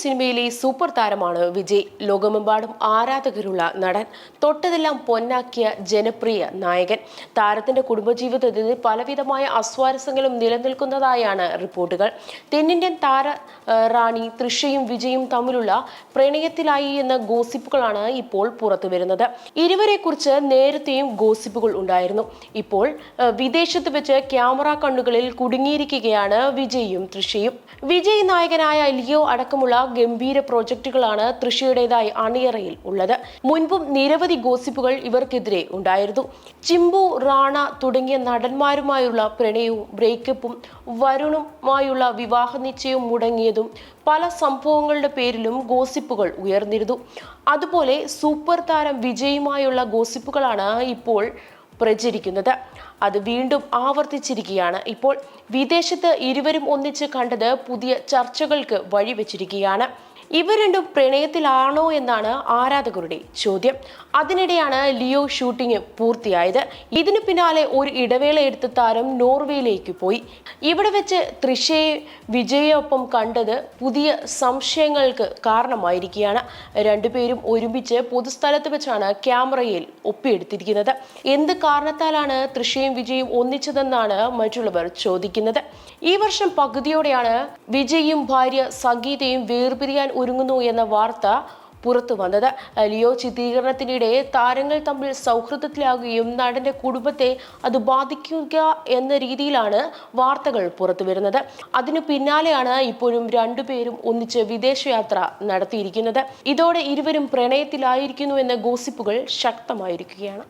സിനിമയിലെ സൂപ്പർ താരമാണ് വിജയ്. ലോകമെമ്പാടും ആരാധകരുള്ള നടൻ തൊട്ടതെല്ലാം പൊന്നാക്കിയ ജനപ്രിയ നായകൻ. താരത്തിന്റെ കുടുംബജീവിതത്തിൽ പലവിധമായ അസ്വാരസ്യങ്ങളും നിലനിൽക്കുന്നതായാണ് റിപ്പോർട്ടുകൾ. തെന്നിന്ത്യൻ താര റാണി തൃഷയും വിജയും തമ്മിലുള്ള പ്രണയത്തിലായി എന്ന ഗോസിപ്പുകളാണ് ഇപ്പോൾ പുറത്തു വരുന്നത്. ഇരുവരെ കുറിച്ച് നേരത്തെയും ഗോസിപ്പുകൾ ഉണ്ടായിരുന്നു. ഇപ്പോൾ വിദേശത്ത് വെച്ച് ക്യാമറ കണ്ണുകളിൽ കുടുങ്ങിയിരിക്കുകയാണ് വിജയും തൃഷയും വിജയ് നായകനായ ലിയോ അടക്കമുള്ള ഗംഭീര പ്രോജക്റ്റുകളാണ് തൃശ്ശൂരുടേതായി അണിയറയിൽ ഉള്ളത്. മുൻപും നിരവധി ഗോസിപ്പുകൾ ഇവർക്കെതിരെ ഉണ്ടായിരുന്നു. ചിമ്പു റാണ തുടങ്ങിയ നടന്മാരുമായുള്ള പ്രണയവും ബ്രേക്കപ്പും വരുണുമായുള്ള വിവാഹ നിശ്ചയവും മുടങ്ങിയതും പല സംഭവങ്ങളുടെ പേരിലും ഗോസിപ്പുകൾ ഉയർന്നിരുന്നു. അതുപോലെ സൂപ്പർ താരം വിജയുമായുള്ള ഗോസിപ്പുകളാണ് ഇപ്പോൾ പ്രചരിക്കുന്നത്. അത് വീണ്ടും ആവർത്തിച്ചിരിക്കുകയാണ്. ഇപ്പോൾ വിദേശത്ത് ഇരുവരും ഒന്നിച്ച് കണ്ടത് പുതിയ ചർച്ചകൾക്ക് വഴിവെച്ചിരിക്കുകയാണ്. ഇവർ രണ്ടും പ്രണയത്തിലാണോ എന്നാണ് ആരാധകരുടെ ചോദ്യം. അതിനിടെയാണ് ലിയോ ഷൂട്ടിംഗ് പൂർത്തിയായത്. ഇതിനു പിന്നാലെ ഒരു ഇടവേള എടുത്ത താരം നോർവേയിലേക്ക് പോയി. ഇവിടെ വെച്ച് തൃശയെ വിജയൊപ്പം കണ്ടത് പുതിയ സംശയങ്ങൾക്ക് കാരണമായിരിക്കുകയാണ്. രണ്ടുപേരും ഒരുമിച്ച് പൊതുസ്ഥലത്ത് വെച്ചാണ് ക്യാമറയിൽ ഒപ്പിയെടുത്തിരിക്കുന്നത്. എന്ത് കാരണത്താലാണ് തൃശയും വിജയും ഒന്നിച്ചതെന്നാണ് മറ്റുള്ളവർ ചോദിക്കുന്നത്. ഈ വർഷം പകുതിയോടെയാണ് വിജയും ഭാര്യ സംഗീതയും വേർപിരിയാൻ ഒരുങ്ങുന്നു എന്ന വാർത്ത പുറത്തു വന്നത്. ലിയോ ചിത്രീകരണത്തിനിടെ താരങ്ങൾ തമ്മിൽ സൗഹൃദത്തിലാകുകയും നടന്റെ കുടുംബത്തെ അത് ബാധിക്കുക എന്ന രീതിയിലാണ് വാർത്തകൾ പുറത്തു വരുന്നത്. അതിനു പിന്നാലെയാണ് ഇപ്പോഴും രണ്ടുപേരും ഒന്നിച്ച് വിദേശയാത്ര നടത്തിയിരിക്കുന്നത്. ഇതോടെ ഇരുവരും പ്രണയത്തിലായിരിക്കുന്നു എന്ന ഗോസിപ്പുകൾ ശക്തമായിരിക്കുകയാണ്.